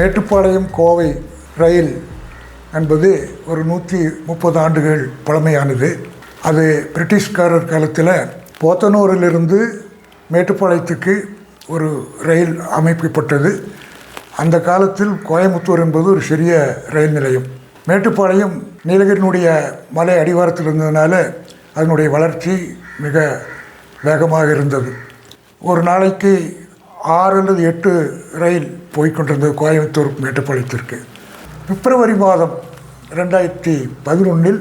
மேட்டுப்பாளையம் கோவை ரயில் என்பது ஒரு நூற்றி முப்பது ஆண்டுகள் பழமையானது. அது பிரிட்டிஷ்காரர் காலத்தில் போத்தனூரிலிருந்து மேட்டுப்பாளையத்துக்கு ஒரு ரயில் அமைக்கப்பட்டது. அந்த காலத்தில் கோயம்புத்தூர் என்பது ஒரு சிறிய ரயில் நிலையம். மேட்டுப்பாளையம் நீலகிரியினுடைய மலை அடிவாரத்தில் இருந்ததுனால அதனுடைய வளர்ச்சி மிக வேகமாக இருந்தது. ஒரு நாளைக்கு ஆறு அல்லது எட்டு ரயில் போய்கொண்டிருந்தது கோயம்புத்தூர் மேட்டுப்பாளையத்திற்கு. பிப்ரவரி மாதம் ரெண்டாயிரத்தி பதினொன்றில்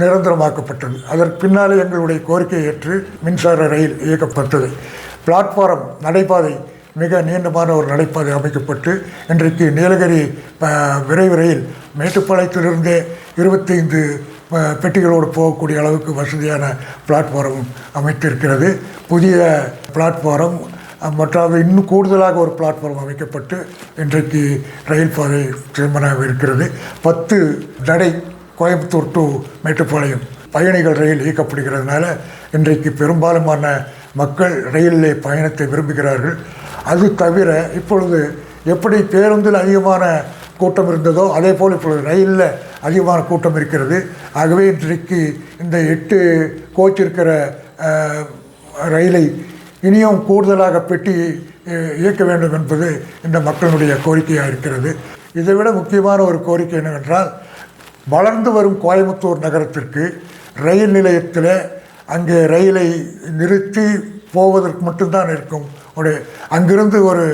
நிரந்தரமாக்கப்பட்டது. அதற்கு பின்னாலே எங்களுடைய கோரிக்கையை ஏற்று மின்சார ரயில் இயக்கப்பட்டது. பிளாட்ஃபாரம் நடைபாதை மிக நீண்டமான ஒரு நடைபாதை அமைக்கப்பட்டு இன்றைக்கு நீலகிரி விரைவு ரயில் மேட்டுப்பாளையத்திலிருந்தே இருபத்தைந்து பெட்டிகளோடு போகக்கூடிய அளவுக்கு வசதியான பிளாட்ஃபாரம் அமைத்திருக்கிறது. புதிய பிளாட்ஃபாரம் மற்றாவது இன்னும் கூடுதலாக ஒரு பிளாட்ஃபார்ம் அமைக்கப்பட்டு இன்றைக்கு ரயில் பாதை திருமணம் இருக்கிறது. பத்து தடை கோயம்புத்தூர் டு மேட்டுப்பாளையம் பயணிகள் ரயில் இயக்கப்படுகிறதுனால இன்றைக்கு பெரும்பாலுமான மக்கள் ரயிலிலே பயணத்தை விரும்புகிறார்கள். அது தவிர இப்பொழுது எப்படி பேருந்தில் அதிகமான கூட்டம் இருந்ததோ அதே போல் இப்பொழுது ரயிலில் அதிகமான கூட்டம் இருக்கிறது. ஆகவே இன்றைக்கு இந்த எட்டு கோச் இருக்கிற ரயிலை இனியும் கூடுதலாக பெட்டி இயக்க வேண்டும் என்பது இந்த மக்களுடைய கோரிக்கையாக இருக்கிறது. இதை விட முக்கியமான ஒரு கோரிக்கை என்னவென்றால் வளர்ந்து வரும் கோயம்புத்தூர் நகரத்திற்கு ரயில் நிலையத்தில் அங்கே ரயிலை நிறுத்தி போவதற்கு மட்டும்தான் இருக்கும். ஒரு அங்கிருந்து ஒரு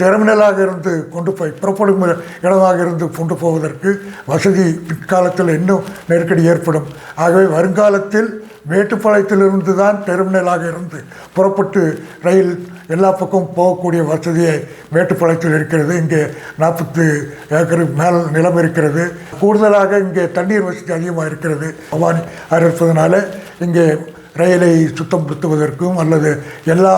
டெர்மினலாக இருந்து கொண்டு போய் புறப்படும் இடமாக இருந்து கொண்டு போவதற்கு வசதி பிற்காலத்தில் இன்னும் நெருக்கடி ஏற்படும். ஆகவே வருங்காலத்தில் மேட்டுப்பாளையத்திலிருந்து தான் டெர்மினலாக இருந்து புறப்பட்டு ரயில் எல்லா பக்கமும் போகக்கூடிய வசதியை மேட்டுப்பாளையத்தில் இருக்கிறது. இங்கே நாற்பத்து ஏக்கர் மேல் நிலம் இருக்கிறது. கூடுதலாக இங்கே தண்ணீர் வசதி அதிகமாக இருக்கிறது. பவானி ஆறு இருப்பதனால இங்கே ரயிலை சுத்தப்படுத்துவதற்கும் அல்லது எல்லா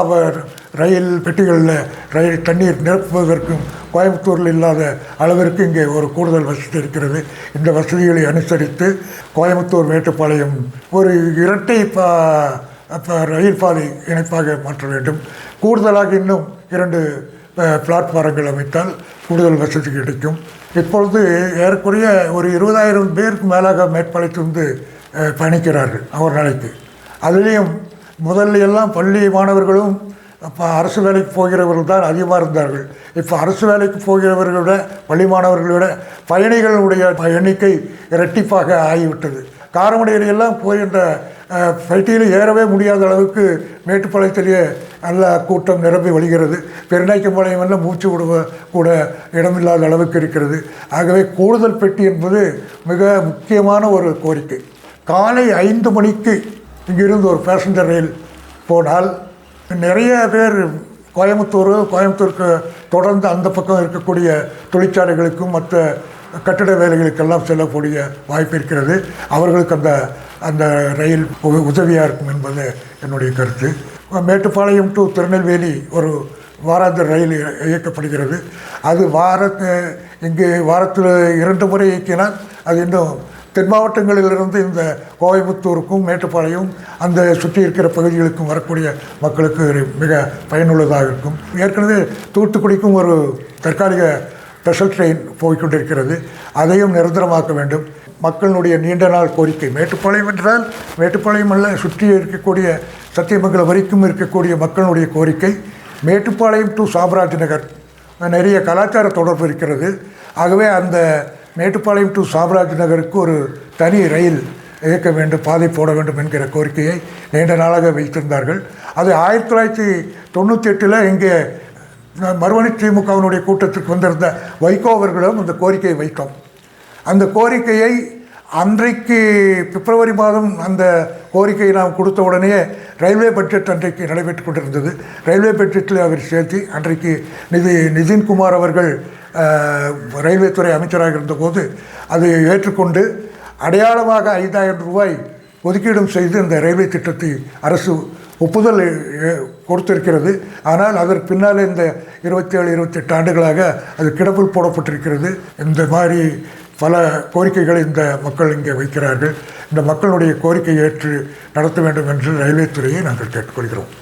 ரயில் பெட்டிகளில் ரயில் தண்ணீர் நிரப்புவதற்கும் கோயம்புத்தூரில் இல்லாத அளவிற்கு இங்கே ஒரு கூடுதல் வசதி இருக்கிறது. இந்த வசதிகளை அனுசரித்து கோயம்புத்தூர் மேட்டுப்பாளையம் ஒரு இரட்டை பா இப்போ ரயில் பாதை இணைப்பாக மாற்ற வேண்டும். கூடுதலாக இன்னும் இரண்டு பிளாட்ஃபாரங்கள் அமைத்தால் கூடுதல் வசதி கிடைக்கும். இப்பொழுது ஏறக்குறைய ஒரு இருபதாயிரம் பேருக்கு மேலாக மேற்பாளையத்திலிருந்து வந்து பயணிக்கிறார்கள் அவர் நாளைக்கு அதுலேயும் முதல்ல எல்லாம் பள்ளி மாணவர்களும் அப்போ அரசு வேலைக்கு போகிறவர்கள் தான் அதிகமாக இருந்தார்கள். இப்போ அரசு வேலைக்கு போகிறவர்களை விட பள்ளி மாணவர்களோட விட பயணிகளுடைய எண்ணிக்கை இரட்டிப்பாக ஆகிவிட்டது. காரமடையிலெல்லாம் போகின்ற ஃபைட்டியில் ஏறவே முடியாத அளவுக்கு மேட்டுப்பாளையத்திலேயே நல்ல கூட்டம் நிரம்பி வழிகிறது. பெருநாய்க்கம்பாளையம் எல்லாம் மூச்சு விடுவ கூட இடமில்லாத அளவுக்கு இருக்கிறது. ஆகவே கூடுதல் பெட்டி என்பது மிக முக்கியமான ஒரு கோரிக்கை. காலை ஐந்து மணிக்கு இங்கிருந்து ஒரு பேசஞ்சர் ரயில் போனால் நிறைய பேர் கோயம்புத்தூர் கோயம்புத்தூருக்கு தொடர்ந்து அந்த பக்கம் இருக்கக்கூடிய தொழிற்சாலைகளுக்கும் மற்ற கட்டிட வேலைகளுக்கெல்லாம் செல்லக்கூடிய வாய்ப்பு இருக்கிறது. அவர்களுக்கு அந்த அந்த ரயில் உ- உதவியாக இருக்கும் என்பது என்னுடைய கருத்து. மேட்டுப்பாளையம் டு திருநெல்வேலி ஒரு வாராந்திர ரயில் இயக்கப்படுகிறது. அது வார இங்கே வாரத்தில் இரண்டு முறை இயக்கினால் அது இன்னும் தென் மாவட்டங்களிலிருந்து இந்த கோயம்புத்தூருக்கும் மேட்டுப்பாளையம் அந்த சுற்றி இருக்கிற பகுதிகளுக்கும் வரக்கூடிய மக்களுக்கு ஒரு மிக பயனுள்ளதாக இருக்கும். ஏற்கனவே தூத்துக்குடிக்கும் ஒரு தற்காலிக ஸ்பெஷல் ட்ரெயின் போய்கொண்டிருக்கிறது அதையும் நிரந்தரமாக்க வேண்டும். மக்களுடைய நீண்ட நாள் கோரிக்கை. மேட்டுப்பாளையம் என்றால் மேட்டுப்பாளையம் அல்ல சுற்றி இருக்கக்கூடிய சத்தியமங்கலம் வரைக்கும் இருக்கக்கூடிய மக்களுடைய கோரிக்கை. மேட்டுப்பாளையம் டு சாம்ராஜ் நகர் நிறைய கலாச்சார தொடர்பு இருக்கிறது. ஆகவே அந்த மேட்டுப்பாளையம் டு சாம்ராஜ் நகருக்கு ஒரு தனி ரயில் இயக்க வேண்டும் பாதை போட வேண்டும் என்கிற கோரிக்கையை நீண்ட நாளாக வைத்திருந்தார்கள். அது ஆயிரத்தி தொள்ளாயிரத்தி தொண்ணூற்றி எட்டில் இங்கே மறுவணி திமுகவினுடைய கூட்டத்திற்கு வந்திருந்த வைகோ அவர்களிடம் அந்த கோரிக்கையை வைத்தோம். அந்த கோரிக்கையை அன்றைக்கு பிப்ரவரி மாதம் அந்த கோரிக்கையை நாம் கொடுத்த உடனே ரயில்வே பட்ஜெட் அன்றைக்கு நடைபெற்று கொண்டிருந்தது. ரயில்வே பட்ஜெட்டில் அவர் சேர்த்து அன்றைக்கு நிதி நிதின்குமார் அவர்கள் ரயில்வே துறை அமைச்சராக இருந்தபோது அதை ஏற்றுக்கொண்டு அடையாளமாக ஐந்தாயிரம் ரூபாய் ஒதுக்கீடும் செய்து இந்த ரயில்வே திட்டத்தை அரசு ஒப்புதல் கொடுத்திருக்கிறது. ஆனால் அதற்கு பின்னால் இந்த இருபத்தேழு இருபத்தெட்டு ஆண்டுகளாக அது கிடப்பில் போடப்பட்டிருக்கிறது. இந்த மாதிரி பல கோரிக்கைகளை இந்த மக்கள் இங்கே வைக்கிறார்கள். இந்த மக்களுடைய கோரிக்கையை ஏற்று நடத்த வேண்டும் என்று ரயில்வே துறையை நாங்கள் கேட்டுக்கொள்கிறோம்.